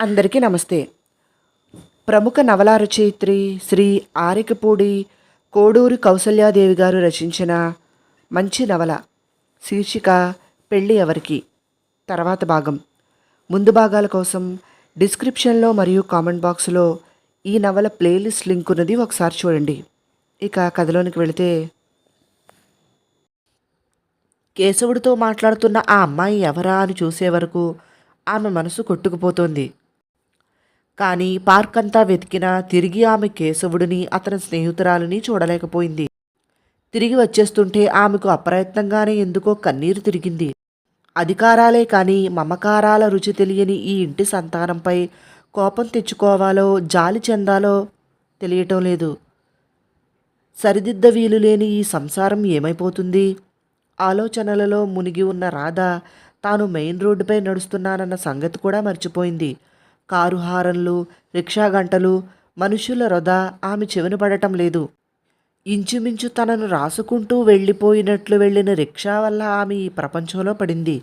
అందరికీ నమస్తే. ప్రముఖ నవలా రచయిత్రి శ్రీ ఆరికపూడి కోడూరి కౌసల్యాదేవి గారు రచించిన మంచి నవల శీర్షిక పెళ్ళి ఎవరికి? తర్వాత భాగం. ముందు భాగాల కోసం డిస్క్రిప్షన్లో మరియు కామెంట్ బాక్స్లో ఈ నవల ప్లేలిస్ట్ లింక్ ఉన్నది ఒకసారి చూడండి. ఇక కథలోనికి వెళితే కేశవుడితో మాట్లాడుతున్న ఆ అమ్మాయి ఎవరా అని చూసే వరకు ఆమె మనసు కొట్టుకుపోతోంది. కానీ పార్క్ అంతా వెతికినా తిరిగి ఆమె కేశవుడిని అతని స్నేహితురాలిని చూడలేకపోయింది. తిరిగి వచ్చేస్తుంటే ఆమెకు అప్రయత్నంగానే ఎందుకో కన్నీరు తిరిగింది. అధికారాలే కానీ మమకారాల రుచి తెలియని ఈ ఇంటి సంతానంపై కోపం తెచ్చుకోవాలో జాలి చెందాలో తెలియటం లేదు. సరిదిద్ద వీలు లేని ఈ సంసారం ఏమైపోతుంది? ఆలోచనలలో మునిగి ఉన్న రాధ తాను మెయిన్ రోడ్డుపై నడుస్తున్నానన్న సంగతి కూడా మర్చిపోయింది. కారు హారన్లు రిక్షా గంటలు మనుషుల రొద ఆమె చెవిన పడటం లేదు. ఇంచుమించు తనను రాసుకుంటూ వెళ్ళిపోయినట్లు వెళ్ళిన రిక్షా వల్ల ఆమె ఈ ప్రపంచంలో పడింది.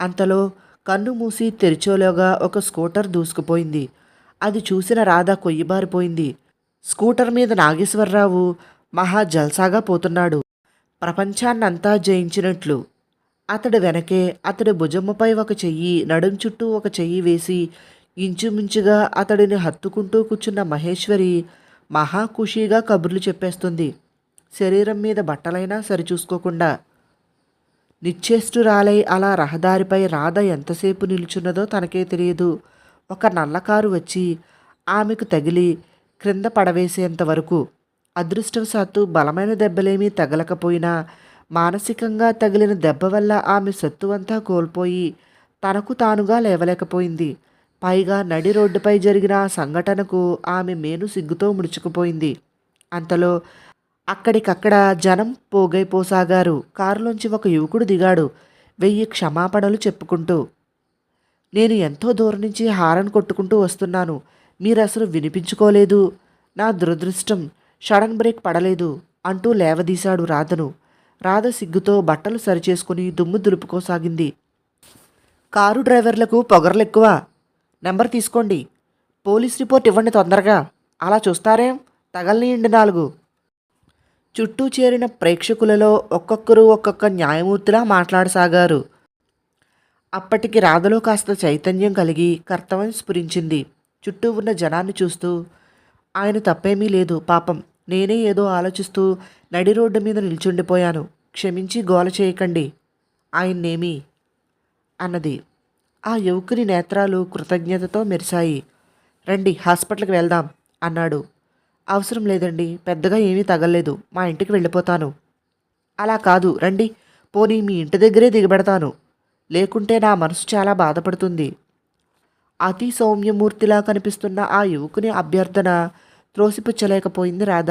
అంతలో కన్ను మూసి తెరిచోలోగా ఒక స్కూటర్ దూసుకుపోయింది. అది చూసిన రాధ కొయ్యిబారిపోయింది. స్కూటర్ మీద నాగేశ్వరరావు మహా జల్సాగా పోతున్నాడు. ప్రపంచాన్నంతా జయించినట్లు. అతడి వెనకే అతడి భుజమ్మపై ఒక చెయ్యి నడుం చుట్టూ ఒక చెయ్యి వేసి ఇంచుమించుగా అతడిని హత్తుకుంటూ కూర్చున్న మహేశ్వరి మహా ఖుషీగా కబుర్లు చెప్పేస్తుంది. శరీరం మీద బట్టలైనా సరిచూసుకోకుండా. నిశ్చేష్టురాలై అలా రహదారిపై రాధ ఎంతసేపు నిలుచున్నదో తనకే తెలియదు. ఒక నల్లకారు వచ్చి ఆమెకు తగిలి క్రింద పడవేసేంత వరకు. అదృష్టవశాత్తు బలమైన దెబ్బలేమీ తగలకపోయినా మానసికంగా తగిలిన దెబ్బ వల్ల ఆమె సత్తువంతా కోల్పోయి తనకు తానుగా లేవలేకపోయింది. పైగా నడి రోడ్డుపై జరిగిన ఆ సంఘటనకు ఆమె మేను సిగ్గుతో ముడుచుకుపోయింది. అంతలో అక్కడికక్కడ జనం పోగైపోసాగారు. కారులోంచి ఒక యువకుడు దిగాడు. వెయ్యి క్షమాపణలు చెప్పుకుంటూ నేను ఎంతో దూరం నుంచి హారన్ కొట్టుకుంటూ వస్తున్నాను. మీరు అసలు వినిపించుకోలేదు. నా దురదృష్టం. షడన్ బ్రేక్ పడలేదు అంటూ లేవదీశాడు రాధను. రాధ సిగ్గుతో బట్టలు సరిచేసుకుని దుమ్ము దులుపుకోసాగింది. కారు డ్రైవర్లకు పొగర్లెక్కువ. నెంబర్ తీసుకోండి. పోలీస్ రిపోర్ట్ ఇవ్వండి తొందరగా. అలా చూస్తారేం? తగలనియండి నాలుగు. చుట్టూ చేరిన ప్రేక్షకులలో ఒక్కొక్కరు ఒక్కొక్క న్యాయమూర్తిలా మాట్లాడసాగారు. అప్పటికి రాధలో కాస్త చైతన్యం కలిగి కర్తవ్యం స్ఫురించింది. చుట్టూ ఉన్న జనాన్ని చూస్తూ ఆయన తప్పేమీ లేదు పాపం. నేనే ఏదో ఆలోచిస్తూ నడి రోడ్డు మీద నిల్చుండిపోయాను. క్షమించి గోల చేయకండి. ఆయన్నేమి? అన్నది. ఆ యువకుని నేత్రాలు కృతజ్ఞతతో మెరిశాయి. రండి హాస్పిటల్కి వెళ్దాం అన్నాడు. అవసరం లేదండి పెద్దగా ఏమీ తగలలేదు మా ఇంటికి వెళ్ళిపోతాను. అలా కాదు రండి పోనీ మీ ఇంటి దగ్గరే దిగబెడతాను. లేకుంటే నా మనసు చాలా బాధపడుతుంది. అతి సౌమ్యమూర్తిలా కనిపిస్తున్న ఆ యువకుని అభ్యర్థన త్రోసిపుచ్చలేకపోయింది రాధ.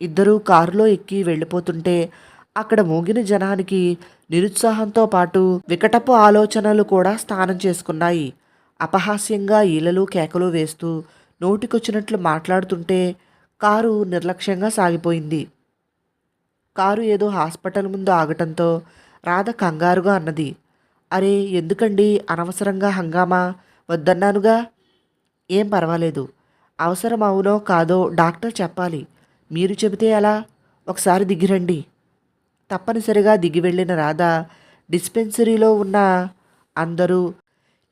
ఇద్దరూ కారులో ఎక్కి వెళ్ళిపోతుంటే అక్కడ మోగిన జనానికి నిరుత్సాహంతో పాటు వికటపు ఆలోచనలు కూడా స్థానం చేసుకున్నాయి. అపహాస్యంగా ఈలలు కేకలు వేస్తూ నోటికొచ్చినట్లు మాట్లాడుతుంటే కారు నిర్లక్ష్యంగా సాగిపోయింది. కారు ఏదో హాస్పిటల్ ముందు ఆగటంతో రాధ కంగారుగా అన్నది. అరే ఎందుకండి? అనవసరంగా హంగామా? వద్దన్నానుగా? ఏం పర్వాలేదు. అవసరం అవునో కాదో డాక్టర్ చెప్పాలి. మీరు చెబితే ఎలా? ఒకసారి దిగిరండి. తప్పనిసరిగా దిగి వెళ్ళిన రాధ డిస్పెన్సరీలో ఉన్న అందరూ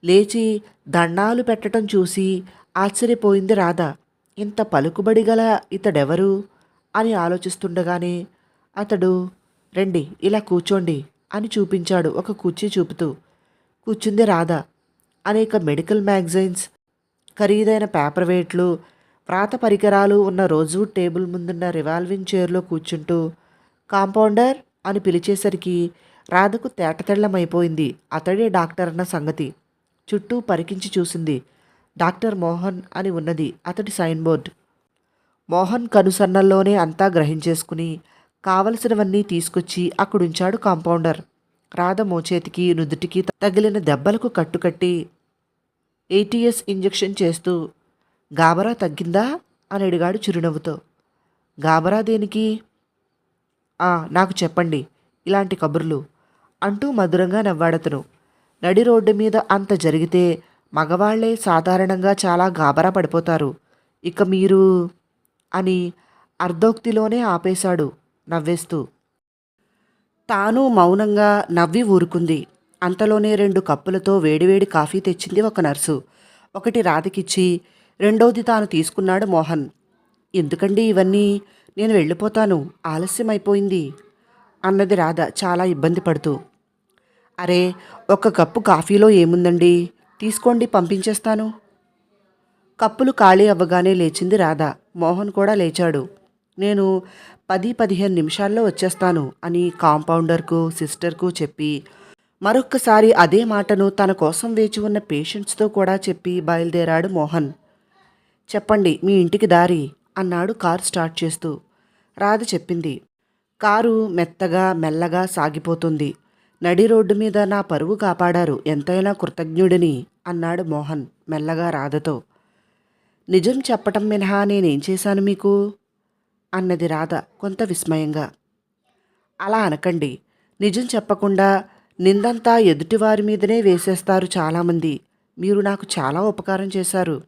లేచి దండాలు పెట్టడం చూసి ఆశ్చర్యపోయింది రాధ. ఇంత పలుకుబడి గల ఇతడెవరు? అని ఆలోచిస్తుండగానే అతడు రండి ఇలా కూర్చోండి అని చూపించాడు ఒక కుర్చీ చూపుతూ. కూర్చుంది రాధ. అనేక మెడికల్ మ్యాగజైన్స్ ఖరీదైన పేపర్ వెయిట్లు వ్రాత పరికరాలు ఉన్న రోజు టేబుల్ ముందున్న రివాల్వింగ్ చైర్లో కూర్చుంటూ కాంపౌండర్ అని పిలిచేసరికి రాధకు తేటతెళ్ళమైపోయింది అతడే డాక్టర్ అన్న సంగతి. చుట్టూ పరికించి చూసింది. డాక్టర్ మోహన్ అని ఉన్నది అతడి సైన్ బోర్డ్. మోహన్ కనుసన్నల్లోనే అంతా గ్రహించేసుకుని కావలసినవన్నీ తీసుకొచ్చి అక్కడుంచాడు కాంపౌండర్. రాధ మోచేతికి నుదుటికి తగిలిన దెబ్బలకు కట్టుకట్టి ఏటీఎస్ ఇంజెక్షన్ చేస్తూ గాబరా తగ్గిందా? అని అడిగాడు చిరునవ్వుతో. గాబరా దేనికి? నాకు చెప్పండి ఇలాంటి కబుర్లు అంటూ మధురంగా నవ్వాడతను. నడి రోడ్డు మీద అంత జరిగితే మగవాళ్ళే సాధారణంగా చాలా గాబరా పడిపోతారు. ఇక మీరు? అని అర్ధోక్తిలోనే ఆపేశాడు నవ్వేస్తూ. తాను మౌనంగా నవ్వి ఊరుకుంది. అంతలోనే రెండు కప్పులతో వేడివేడి కాఫీ తెచ్చింది ఒక నర్సు. ఒకటి రాధకిచ్చి రెండోది తాను తీసుకున్నాడు మోహన్. ఎందుకండి ఇవన్నీ? నేను వెళ్ళిపోతాను. ఆలస్యం అయిపోయింది అన్నది రాధ చాలా ఇబ్బంది పడుతూ. అరే ఒక కప్పు కాఫీలో ఏముందండి? తీసుకోండి పంపించేస్తాను. కప్పులు ఖాళీ అవ్వగానే లేచింది రాధ. మోహన్ కూడా లేచాడు. నేను పది పదిహేను నిమిషాల్లో వచ్చేస్తాను అని కాంపౌండర్కు సిస్టర్కు చెప్పి మరొక్కసారి అదే మాటను తన కోసం వేచి ఉన్న పేషెంట్స్తో కూడా చెప్పి బయలుదేరాడు మోహన్. చెప్పండి మీ ఇంటికి దారి అన్నాడు కారు స్టార్ట్ చేస్తూ. రాధ చెప్పింది. కారు మెత్తగా మెల్లగా సాగిపోతుంది. నడి రోడ్డు మీద నా పరువు కాపాడారు. ఎంతైనా కృతజ్ఞుడిని అన్నాడు మోహన్ మెల్లగా రాధతో. నిజం చెప్పటం మినహా నేనేం చేశాను మీకు? అన్నది రాధ కొంత విస్మయంగా. అలా అనకండి. నిజం చెప్పకుండా నిందంతా ఎదుటివారి మీదనే వేసేస్తారు చాలామంది. మీరు నాకు చాలా ఉపకారం చేశారు.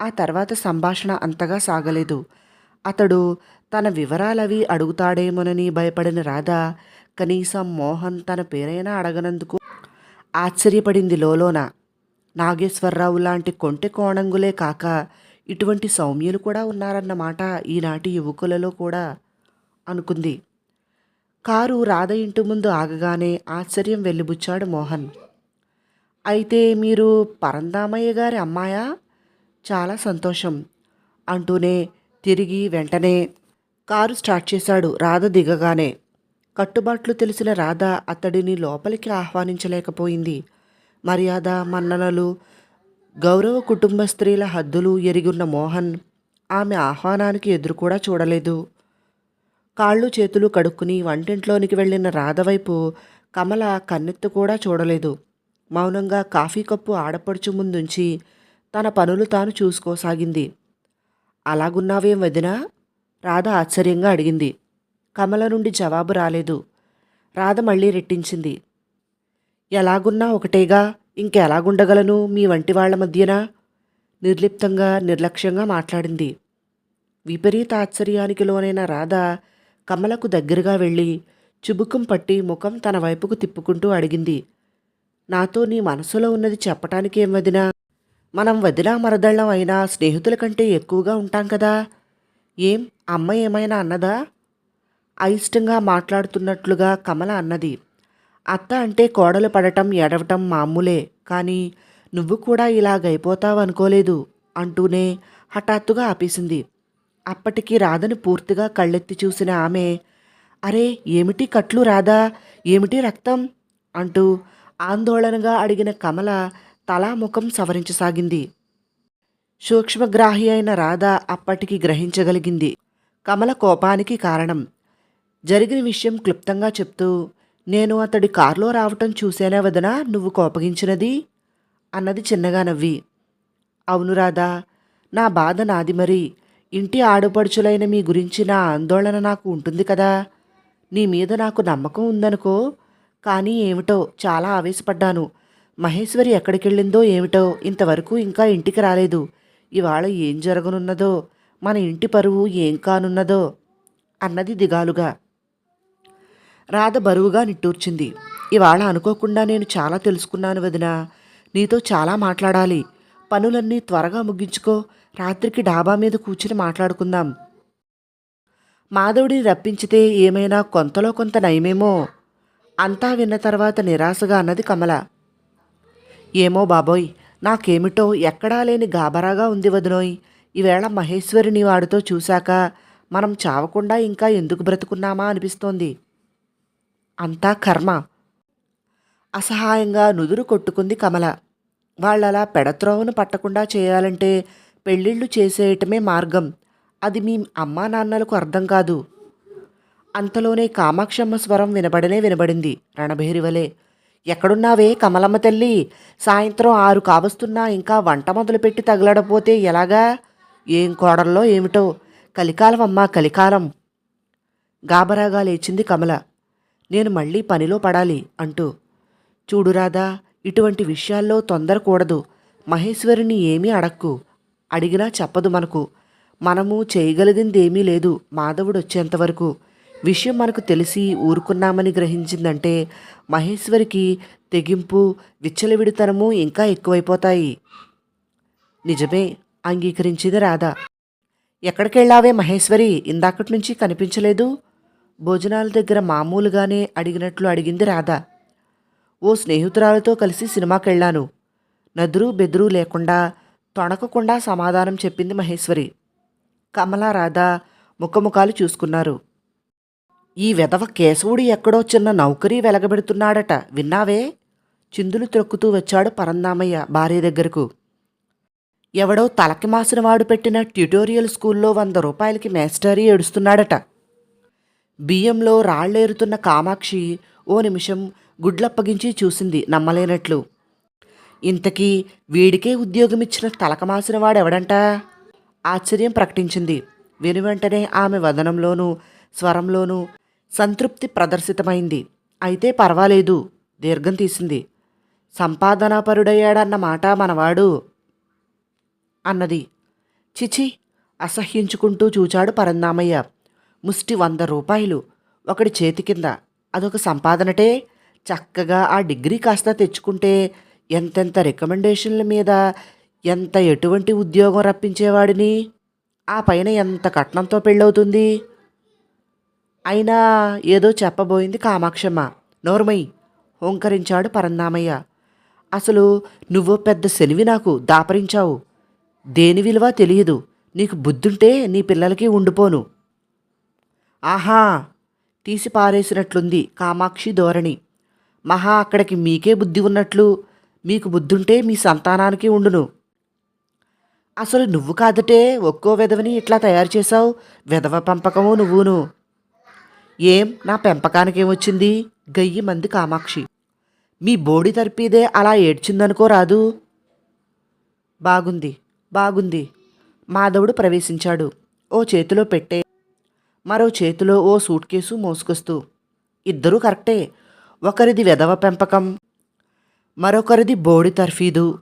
ఆ తర్వాత సంభాషణ అంతగా సాగలేదు. అతడు తన వివరాలవి అడుగుతాడేమోనని భయపడిన రాధ కనీసం మోహన్ తన పేరైనా అడగనందుకు ఆశ్చర్యపడింది లోలోన. నాగేశ్వరరావు లాంటి కొంటె కోణంగులే కాక ఇటువంటి సౌమ్యులు కూడా ఉన్నారన్నమాట ఈనాటి యువకులలో కూడా అనుకుంది. కారు రాధ ఇంటి ముందు ఆగగానే ఆశ్చర్యం వెళ్ళిబుచ్చాడు మోహన్. అయితే మీరు పరందామయ్య గారి అమ్మాయా? చాలా సంతోషం అంటూనే తిరిగి వెంటనే కారు స్టార్ట్ చేశాడు. రాధ దిగగానే. కట్టుబాట్లు తెలిసిన రాధ అతడిని లోపలికి ఆహ్వానించలేకపోయింది. మర్యాద మన్ననలు గౌరవ కుటుంబ స్త్రీల హద్దులు ఎరిగున్న మోహన్ ఆమె ఆహ్వానానికి ఎదురు కూడా చూడలేదు. కాళ్ళు చేతులు కడుక్కుని వంటింట్లోనికి వెళ్ళిన రాధవైపు కమల కన్నెత్తు కూడా చూడలేదు. మౌనంగా కాఫీ కప్పు ఆడపడుచు ముందుంచి తన పనులు తాను చూసుకోసాగింది. అలాగున్నావేం వదినా? రాధ ఆశ్చర్యంగా అడిగింది. కమల నుండి జవాబు రాలేదు. రాధ మళ్ళీ రెట్టించింది. ఎలాగున్నా ఒకటేగా ఇంకెలాగుండగలను మీ వంటి వాళ్ళ మధ్యన? నిర్లిప్తంగా నిర్లక్ష్యంగా మాట్లాడింది. విపరీత ఆశ్చర్యానికి లోనైన రాధ కమలకు దగ్గరగా వెళ్ళి చుబుకం పట్టి ముఖం తన వైపుకు తిప్పుకుంటూ అడిగింది. నాతో నీ మనసులో ఉన్నది చెప్పటానికేం వదినా? మనం వదిలా మరదళ్ళం అయినా స్నేహితుల కంటే ఎక్కువగా ఉంటాం కదా? ఏం? అమ్మ ఏమైనా అన్నదా? అయిష్టంగా మాట్లాడుతున్నట్లుగా కమల అన్నది. అత్త అంటే కోడలు పడటం ఎడవటం మామూలే కానీ నువ్వు కూడా ఇలాగైపోతావనుకోలేదు అంటూనే హఠాత్తుగా ఆపేసింది. అప్పటికి రాధని పూర్తిగా కళ్ళెత్తి చూసిన ఆమె అరే ఏమిటి కట్లు రాదా ఏమిటి రక్తం? అంటూ ఆందోళనగా అడిగిన కమల తలా ముఖం సవరించసాగింది. సూక్ష్మగ్రాహి అయిన రాధ అప్పటికి గ్రహించగలిగింది. కమల కోపానికి కారణం. జరిగిన విషయం క్లుప్తంగా చెప్తూ నేను అతడి కారులో రావటం చూసేనే వదనా? నువ్వు కోపగించినది? అన్నది చిన్నగా నవ్వి. అవును రాధా నా బాధ నాది మరి. ఇంటి ఆడపడుచులైన మీ గురించి నా ఆందోళన నాకు ఉంటుంది కదా. నీ మీద నాకు నమ్మకం ఉందనుకో కానీ ఏమిటో చాలా ఆవేశపడ్డాను. మహేశ్వరి ఎక్కడికెళ్ళిందో ఏమిటో ఇంతవరకు ఇంకా ఇంటికి రాలేదు. ఇవాళ ఏం జరగనున్నదో మన ఇంటి పరువు ఏం కానున్నదో అన్నది దిగాలుగా. రాధ బరువుగా నిట్టూర్చింది. ఇవాళ అనుకోకుండా నేను చాలా తెలుసుకున్నాను వదిన. నీతో చాలా మాట్లాడాలి. పనులన్నీ త్వరగా ముగించుకో. రాత్రికి డాబా మీద కూర్చుని మాట్లాడుకుందాం. మాధవుడిని రప్పించితే ఏమైనా కొంతలో కొంత నయమేమో? అంతా విన్న తర్వాత నిరాశగా అన్నది కమల. ఏమో బాబోయ్ నాకేమిటో ఎక్కడా లేని గాబరాగా ఉంది వదినోయ్. ఈవేళ మహేశ్వరిని వాడితో చూశాక మనం చావకుండా ఇంకా ఎందుకు బ్రతుకున్నామా అనిపిస్తోంది. అంతా కర్మ. అసహాయంగా నుదురు కొట్టుకుంది కమల. వాళ్ళలా పెడత్రోవను పట్టకుండా చేయాలంటే పెళ్ళిళ్ళు చేసేయటమే మార్గం. అది మీ అమ్మా నాన్నలకు అర్థం కాదు. అంతలోనే కామాక్షమ్మ స్వరం వినబడనే వినబడింది రణభేరివలే. ఎక్కడున్నావే కమలమ్మ తల్లి? సాయంత్రం ఆరు కావస్తున్నా ఇంకా వంట మొదలుపెట్టి తగలడపోతే ఎలాగా? ఏం కోడల్లో ఏమిటో? కలికాలం అమ్మా కలికాలం. గాబరాగా లేచింది కమల. నేను మళ్ళీ పనిలో పడాలి అంటూ. చూడురాదా ఇటువంటి విషయాల్లో తొందరకూడదు మహేశ్వరిని ఏమీ అడక్కు. అడిగినా చెప్పదు మనకు. మనము చేయగలిగిందేమీ లేదు మాధవుడు వచ్చేంతవరకు విషయం మనకు తెలిసి ఊరుకున్నామని గ్రహించిందంటే మహేశ్వరికి తెగింపు విచ్చలవిడితనము ఇంకా ఎక్కువైపోతాయి. నిజమే అంగీకరించింది రాధ. ఎక్కడికెళ్ళావే మహేశ్వరి? ఇందాకటి నుంచి కనిపించలేదు. భోజనాల దగ్గర మామూలుగానే అడిగినట్లు అడిగింది రాధ. ఓ స్నేహితురాలతో కలిసి సినిమాకెళ్ళాను. నదురు బెదురు లేకుండా తొణకకుండా సమాధానం చెప్పింది మహేశ్వరి. కమల రాధ ముఖముఖాలు చూసుకున్నారు. ఈ విధవ కేశవుడు ఎక్కడో చిన్న నౌకరీ వెలగబెడుతున్నాడట. విన్నావే? చిందులు త్రొక్కుతూ వచ్చాడు పరందామయ్య భార్య దగ్గరకు. ఎవడో తలకి మాసిన వాడు పెట్టిన ట్యుటోరియల్ స్కూల్లో వంద రూపాయలకి మేస్టరీ ఏడుస్తున్నాడట. బియ్యంలో రాళ్ళేరుతున్న కామాక్షి ఓ నిమిషం గుడ్లప్పగించి చూసింది నమ్మలేనట్లు. ఇంతకీ వీడికే ఉద్యోగమిచ్చిన తలకమాసిన వాడెవడంట? ఆశ్చర్యం ప్రకటించింది. వెనువెంటనే ఆమె వదనంలోనూ స్వరంలోనూ సంతృప్తి ప్రదర్శితమైంది. అయితే పర్వాలేదు దీర్ఘం తీసింది. సంపాదనాపరుడయ్యాడన్న మాట మనవాడు అన్నది. చిచి అసహ్యించుకుంటూ చూచాడు పరందామయ్య. ముష్టి వంద రూపాయలు. ఒకడి చేతి కింద అదొక సంపాదనటే. చక్కగా ఆ డిగ్రీ కాస్త తెచ్చుకుంటే ఎంతెంత రికమెండేషన్ల మీద ఎంత ఎటువంటి ఉద్యోగం రప్పించేవాడిని? ఆ పైన ఎంత కట్నంతో పెళ్ళవుతుంది? అయినా ఏదో చెప్పబోయింది కామాక్షమ్మ. నోర్మయ్య హోంకరించాడు పరందామయ్య. అసలు నువ్వు పెద్ద శనివి నాకు దాపరించావు. దేని విలువ తెలియదు. నీకు బుద్ధుంటే నీ పిల్లలకి ఉండిపోను. ఆహా తీసి పారేసినట్లుంది కామాక్షి ధోరణి. మహా అక్కడికి మీకే బుద్ధి ఉన్నట్లు మీకు బుద్ధుంటే మీ సంతానానికి ఉండును. అసలు నువ్వు కాదటే ఒక్కో విధవని ఇట్లా తయారు చేశావు. విధవ పెంపకము నువ్వును. ఏం నా పెంపకానికేమొచ్చింది గయ్యి మంది కామాక్షి. మీ బోడి తరిపిదే అలా ఏడ్చిందనుకో రాదు. బాగుంది. బాగుంది. మాధవుడు ప్రవేశించాడు. ఓ చేతిలో పెట్టే మరో చేతిలో ఓ సూట్ కేసు మోసుకొస్తూ ఇద్దరూ కరెక్టే. ఒకరిది వెధవ పెంపకం మరొకరిది బోడి తర్ఫీదు.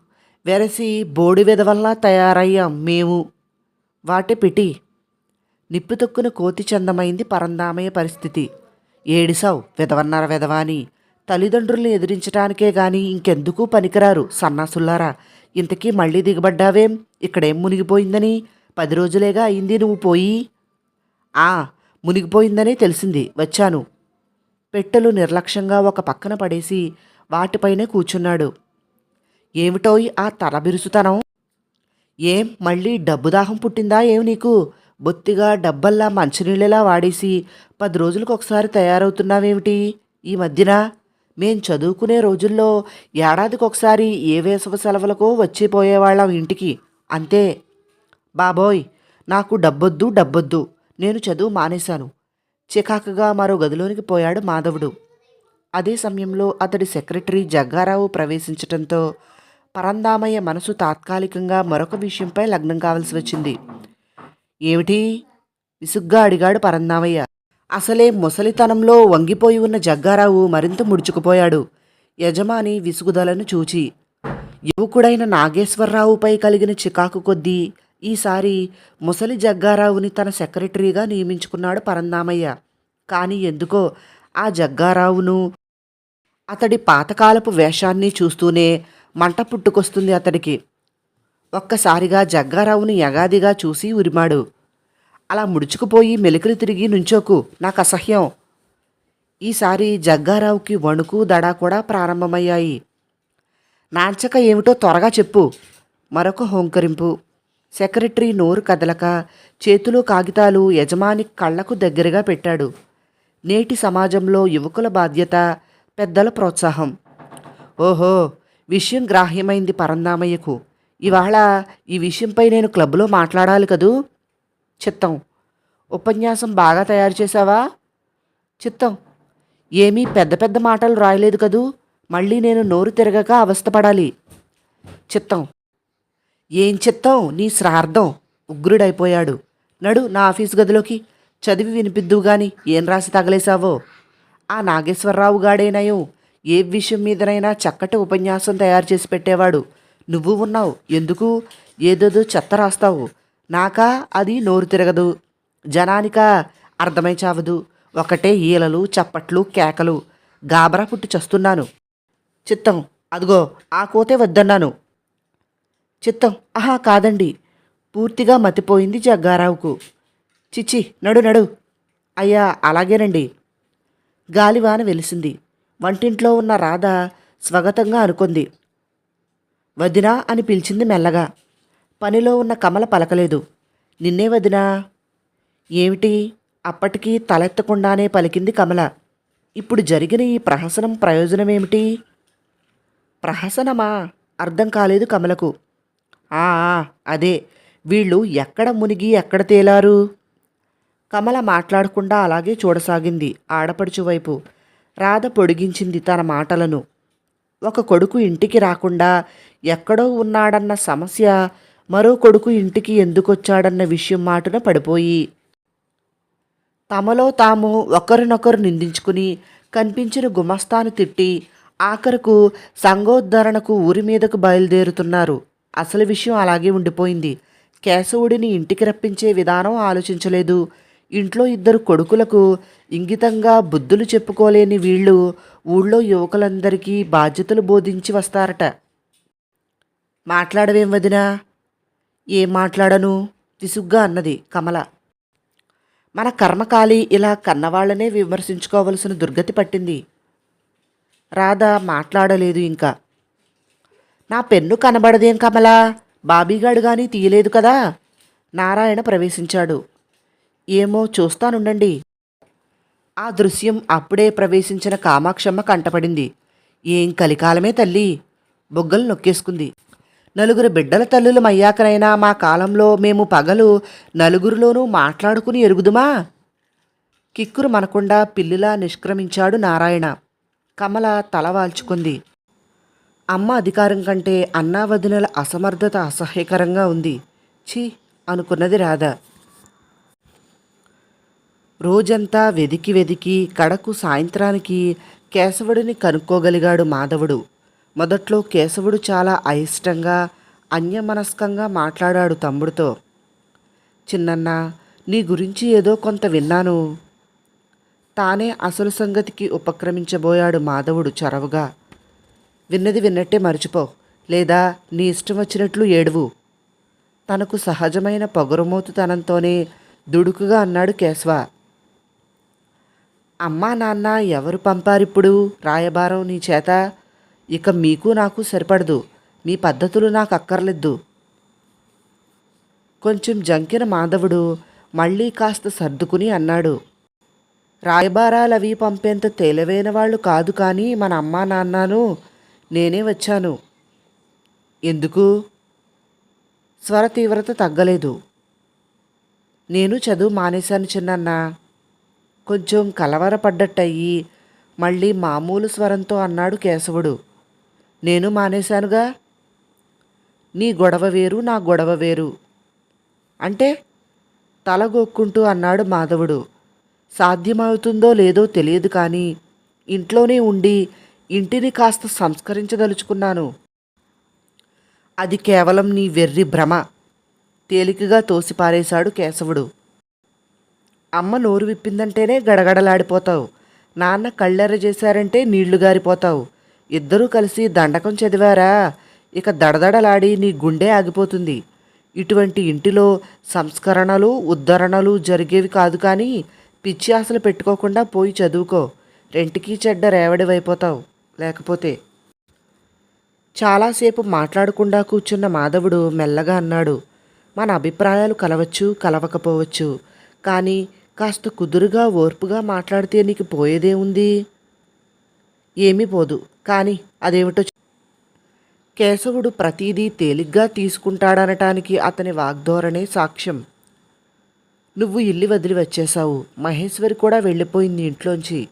వెరసి బోడి వెధవల్లా తయారయ్యాం మేము. వాటి పిటి నిప్పు తొక్కున కోతి చందమైంది పరందామయ్య పరిస్థితి. ఏడిసావు వెధవన్నార వెధవాని. తల్లిదండ్రుల్ని ఎదిరించటానికే గాని ఇంకెందుకు పనికిరారు సన్నాసుల్లారా? ఇంతకీ మళ్ళీ దిగబడ్డావేం? ఇక్కడేం మునిగిపోయిందని? పది రోజులేగా అయింది నువ్వు పోయి. ఆ మునిగిపోయిందనే తెలిసింది. వచ్చాను. పెట్టెలు నిర్లక్ష్యంగా ఒక పక్కన పడేసి వాటిపైనే కూర్చున్నాడు. ఏమిటోయ్ ఆ తల బిరుసుతనం? ఏం మళ్ళీ డబ్బు దాహం పుట్టిందా ఏం నీకు? బొత్తిగా డబ్బల్లా మంచినీళ్ళలా వాడేసి పది రోజులకు ఒకసారి తయారవుతున్నావేమిటి? ఈ మధ్యన? మేం చదువుకునే రోజుల్లో ఏడాదికి ఒకసారి ఏ వేసవ సెలవులకో వచ్చిపోయేవాళ్ళం ఇంటికి. అంతే. బాబోయ్ నాకు డబ్బొద్దు డబ్బొద్దు. నేను చదువు మానేశాను. చికాకుగా మరో గదిలోనికి పోయాడు మాధవుడు. అదే సమయంలో అతడి సెక్రటరీ జగ్గారావు ప్రవేశించటంతో పరందామయ్య మనసు తాత్కాలికంగా మరొక విషయంపై లగ్నం కావలసి వచ్చింది. ఏమిటి? విసుగ్గా అడిగాడు పరందామయ్య. అసలే ముసలితనంలో వంగిపోయి ఉన్న జగ్గారావు మరింత ముడుచుకుపోయాడు. యజమాని విసుగుదలను చూచి యువకుడైన నాగేశ్వరరావుపై కలిగిన చికాకు కొద్దీ ఈసారి ముసలి జగ్గారావుని తన సెక్రటరీగా నియమించుకున్నాడు పరందామయ్య. కానీ ఎందుకో ఆ జగ్గారావును అతడి పాతకాలపు వేషాన్ని చూస్తూనే మంట పుట్టుకొస్తుంది అతడికి. ఒక్కసారిగా జగ్గారావుని యగాదిగా చూసి ఉరిమాడు. అలా ముడుచుకుపోయి మెలికలు తిరిగి నుంచోకు. నాకు అసహ్యం ఈసారి జగ్గారావుకి వణుకు దడ కూడా ప్రారంభమయ్యాయి. నాంచక ఏమిటో త్వరగా చెప్పు. మరొక హోంకరింపు. సెక్రటరీ నోరు కదలక చేతిలో కాగితాలు యజమాని కళ్ళకు దగ్గరగా పెట్టాడు. నేటి సమాజంలో యువకుల బాధ్యత పెద్దల ప్రోత్సాహం. ఓహో విషయం గ్రాహ్యమైంది పరందామయ్యకు. ఇవాళ ఈ విషయంపై నేను క్లబ్లో మాట్లాడాలి కదూ? చిత్తం. ఉపన్యాసం బాగా తయారు చేశావా? చిత్తం. ఏమీ పెద్ద పెద్ద మాటలు రాయలేదు కదూ? మళ్ళీ నేను నోరు తిరగక అవస్థపడాలి చిత్తం. ఏం చిత్తం? నీ శ్రార్థం ఉగ్రుడైపోయాడు. నడు నా ఆఫీస్ గదిలోకి. చదివి వినిపిద్దువు గాని ఏం రాసి తగలేశావో? ఆ నాగేశ్వరరావు గాడేనయం ఏ విషయం మీదనైనా చక్కటి ఉపన్యాసం తయారు చేసి పెట్టేవాడు. నువ్వు ఉన్నావు. ఎందుకు? ఏదేదో చెత్త రాస్తావు. నాకా అది నోరు తిరగదు. జనానికా అర్థమై చావదు. ఒకటే ఈలలు చప్పట్లు కేకలు. గాబరా పుట్టి చస్తున్నాను. చిత్తం అదిగో ఆ కోతే వద్దన్నాను. చిత్తం ఆహా కాదండి. పూర్తిగా మతిపోయింది జగ్గారావుకు. చిచ్చి నడు నడు. అయ్యా అలాగేనండి. గాలివాన వెలిసింది. వంటింట్లో ఉన్న రాధ స్వగతంగా అనుకుంది. వదినా అని పిలిచింది మెల్లగా. పనిలో ఉన్న కమల పలకలేదు. నిన్నే వదినా? ఏమిటి? అప్పటికీ తలెత్తకుండానే పలికింది కమల. ఇప్పుడు జరిగిన ఈ ప్రహసనం ప్రయోజనమేమిటి? ప్రహసనమా? అర్థం కాలేదు కమలకు. ఆ ఆ, అదే. వీళ్ళు ఎక్కడ మునిగి ఎక్కడ తేలారు? కమల మాట్లాడకుండా అలాగే చూడసాగింది ఆడపడుచు వైపు. రాధ పొడిగించింది తన మాటలను. ఒక కొడుకు ఇంటికి రాకుండా ఎక్కడో ఉన్నాడన్న సమస్య మరో కొడుకు ఇంటికి ఎందుకొచ్చాడన్న విషయం మాటున పడిపోయి. తమలో తాము ఒకరినొకరు నిందించుకుని కనిపించిన గుమస్తాను తిట్టి ఆఖరకు సంఘోద్ధరణకు ఊరి మీదకు బయలుదేరుతున్నారు. అసలు విషయం అలాగే ఉండిపోయింది. కేశవుడిని ఇంటికి రప్పించే విధానం ఆలోచించలేదు. ఇంట్లో ఇద్దరు కొడుకులకు ఇంగితంగా బుద్ధులు చెప్పుకోలేని వీళ్ళు ఊళ్ళో యువకులందరికీ బాధ్యతలు బోధించి వస్తారట. మాట్లాడవేం వదినా? ఏం మాట్లాడను? విసుగ్గా అన్నది కమల. మన కర్మకాలి ఇలా కన్నవాళ్ళనే విమర్శించుకోవలసిన దుర్గతి పట్టింది. రాధ మాట్లాడలేదు ఇంకా. నా పెన్ను కనబడదేం కమలా? బాబీగాడు గాని తీయలేదు కదా? నారాయణ ప్రవేశించాడు. ఏమో చూస్తానుండండి. ఆ దృశ్యం అప్పుడే ప్రవేశించిన కామాక్షమ్మ కంటపడింది. ఏం కలికాలమే తల్లి? బొగ్గలు నొక్కేసుకుంది. నలుగురు బిడ్డల తల్లులం అయ్యాకనైనా మా కాలంలో మేము పగలు నలుగురిలోనూ మాట్లాడుకుని ఎరుగుదుమా? కిక్కురు మనకుండా పిల్లిలా నిష్క్రమించాడు నారాయణ. కమల తల వాల్చుకుంది. అమ్మ అధికారం కంటే అన్నా వదినల అసమర్థత అసహ్యకరంగా ఉంది. ఛీ! అనుకున్నది రాధ. రోజంతా వెదికి వెదికి కడకు సాయంత్రానికి కేశవుడిని కనుక్కోగలిగాడు మాధవుడు. మొదట్లో కేశవుడు చాలా అయిష్టంగా అన్యమనస్కంగా మాట్లాడాడు తమ్ముడితో. చిన్నన్న నీ గురించి ఏదో కొంత విన్నాను. తానే అసలు సంగతికి ఉపక్రమించబోయాడు మాధవుడు చొరవగా. విన్నది విన్నట్టే మర్చిపో లేదా నీ ఇష్టం వచ్చినట్లు ఏడువు. తనకు సహజమైన పొగరుమోతుతనంతోనే దుడుకుగా అన్నాడు కేశవ. అమ్మా నాన్న ఎవరు పంపారిప్పుడు రాయబారం నీ చేత? ఇక మీకు నాకు సరిపడదు. మీ పద్ధతులు నాకు అక్కర్లేదు. కొంచెం జంకిన మాధవుడు మళ్ళీ కాస్త సర్దుకుని అన్నాడు. రాయబారాలవి పంపేంత తేలివైన వాళ్ళు కాదు కానీ మన అమ్మా నాన్నను నేనే వచ్చాను. ఎందుకు? స్వర తీవ్రత తగ్గలేదు. నేను చదువు మానేశాను చిన్నన్న. కొంచెం కలవరపడ్డట్టయి మళ్ళీ మామూలు స్వరంతో అన్నాడు కేశవుడు. నేను మానేశానుగా. నీ గొడవ వేరు నా గొడవ వేరు. అంటే తలగొక్కుంటూ అన్నాడు మాధవుడు. సాధ్యమవుతుందో లేదో తెలియదు కానీ ఇంట్లోనే ఉండి ఇంటిని కాస్త సంస్కరించదలుచుకున్నాను. అది కేవలం నీ వెర్రి భ్రమ. తేలికగా తోసిపారేశాడు కేశవుడు. అమ్మ నోరు విప్పిందంటేనే గడగడలాడిపోతావు. నాన్న కళ్ళెర్ర చేశారంటే నీళ్ళు గారిపోతావు. ఇద్దరూ కలిసి దండకం చదివారా? ఇక దడదడలాడి నీ గుండె ఆగిపోతుంది. ఇటువంటి ఇంటిలో సంస్కరణలు ఉద్ధరణలు జరిగేవి కాదు కానీ పిచ్చి ఆశలు పెట్టుకోకుండా పోయి చదువుకో. రెంటికి చెడ్డ రేవడివైపోతావు. లేకపోతే? చాలాసేపు మాట్లాడకుండా కూర్చున్న మాధవుడు మెల్లగా అన్నాడు. మన అభిప్రాయాలు కలవచ్చు కలవకపోవచ్చు. కానీ కాస్త కుదురుగా ఓర్పుగా మాట్లాడితే నీకు పోయేదే ఉంది? ఏమీ పోదు. కానీ అదేమిటో కేశవుడు ప్రతిదీ తేలిగ్గా తీసుకుంటాడనటానికి అతని వాగ్ధోరణే సాక్ష్యం. నువ్వు ఇల్లు వదిలి వచ్చేశావు. మహేశ్వరి కూడా వెళ్ళిపోయింది ఇంట్లోంచి.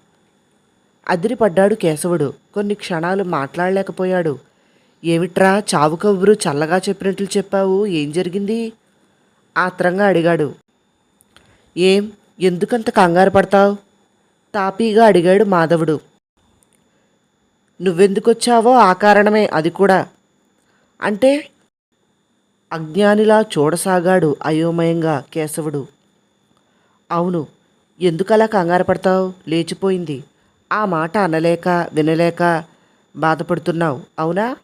అదిరిపడ్డాడు కేశవుడు. కొన్ని క్షణాలు మాట్లాడలేకపోయాడు. ఏమిట్రా చావు కబురు చల్లగా చెప్పినట్లు చెప్పావు? ఏం జరిగింది? ఆత్రంగా అడిగాడు. ఏం? ఎందుకంత కంగారు పడతావు? తాపీగా అడిగాడు మాధవుడు. నువ్వెందుకొచ్చావో ఆ కారణమే అది కూడా. అంటే అజ్ఞానిలా చూడసాగాడు అయోమయంగా కేశవుడు. అవును ఎందుకలా కంగారు పడతావు? లేచిపోయింది. ఆ మాట అనలేక వినలేక బాధపడుతున్నావు అవునా?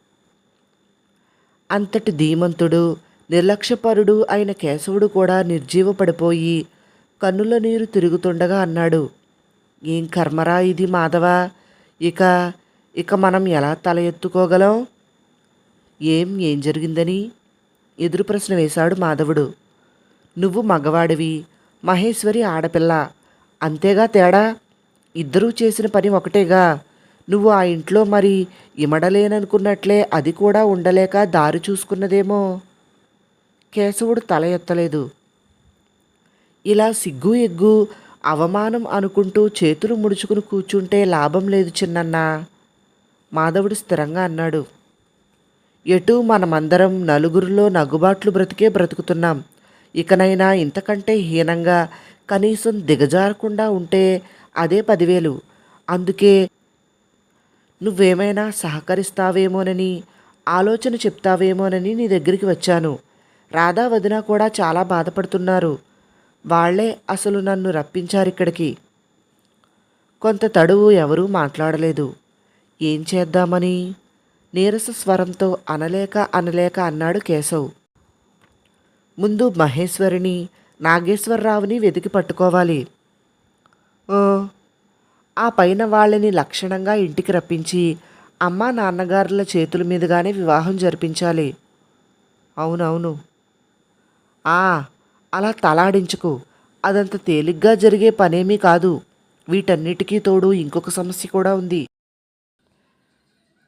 అంతటి ధీమంతుడు నిర్లక్ష్యపరుడు అయిన కేశవుడు కూడా నిర్జీవపడిపోయి కన్నుల నీరు తిరుగుతుండగా అన్నాడు ఏం కర్మరా ఇది మాధవ? ఇక ఇక మనం ఎలా తల ఎత్తుకోగలం? ఏం ఏం జరిగిందని? ఎదురు ప్రశ్న వేశాడు మాధవుడు. నువ్వు మగవాడివి మహేశ్వరి ఆడపిల్ల. అంతేగా తేడా? ఇద్దరూ చేసిన పని ఒకటేగా. నువ్వు ఆ ఇంట్లో మరి ఇమడలేననుకున్నట్లే అది కూడా ఉండలేక దారి చూసుకున్నదేమో? కేశవుడు తల ఎత్తలేదు. ఇలా సిగ్గు ఎగ్గు అవమానం అనుకుంటూ చేతులు ముడుచుకుని కూర్చుంటే లాభం లేదు చిన్నన్నా. మాధవుడు స్థిరంగా అన్నాడు. ఎటు మనమందరం నలుగురిలో నగుబాట్లు బ్రతికే బ్రతుకుతున్నాం. ఇకనైనా ఇంతకంటే హీనంగా కనీసం దిగజారకుండా ఉంటే అదే పదివేలు. అందుకే నువ్వేమైనా సహకరిస్తావేమోనని ఆలోచన చెప్తావేమోనని నీ దగ్గరికి వచ్చాను. రాధా వదిన కూడా చాలా బాధపడుతున్నారు. వాళ్ళే అసలు నన్ను రప్పించారు ఇక్కడికి కొంత తడువు ఎవరూ మాట్లాడలేదు. ఏం చేద్దామని? నీరస స్వరంతో అనలేక అనలేక అన్నాడు కేశవ్. ముందు మహేశ్వరిని నాగేశ్వరరావుని వెతికి పట్టుకోవాలి. ఆ పైన వాళ్ళని లక్షణంగా ఇంటికి రప్పించి అమ్మా నాన్నగారుల చేతుల మీదుగానే వివాహం జరిపించాలి. అవునవును. ఆ అలా తలాడించుకు. అదంత తేలిగ్గా జరిగే పనేమీ కాదు. వీటన్నిటికీ తోడు ఇంకొక సమస్య కూడా ఉంది.